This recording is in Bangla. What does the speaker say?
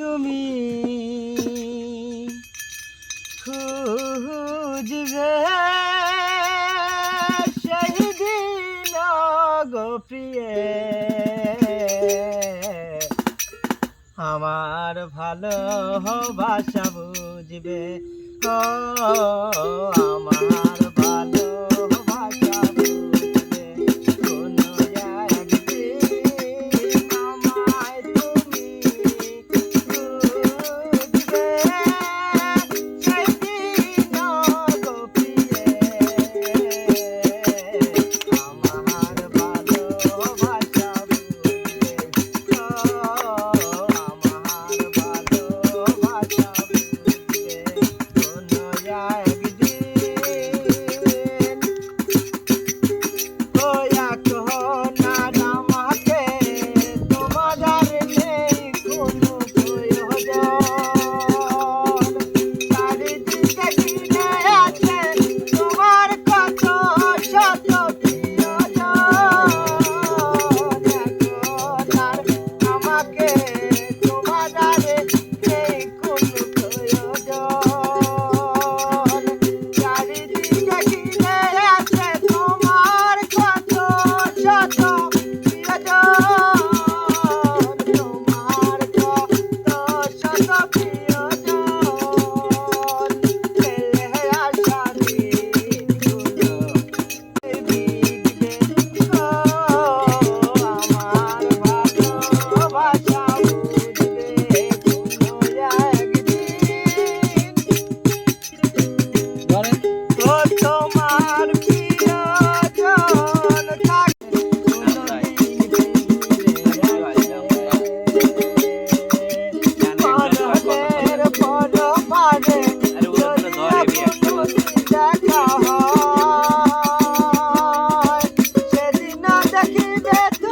তুমি খুঁজবে সেই দিন গো প্রিয়ে। আমার ভালোবাসা বুঝবে ও আমার daqui, that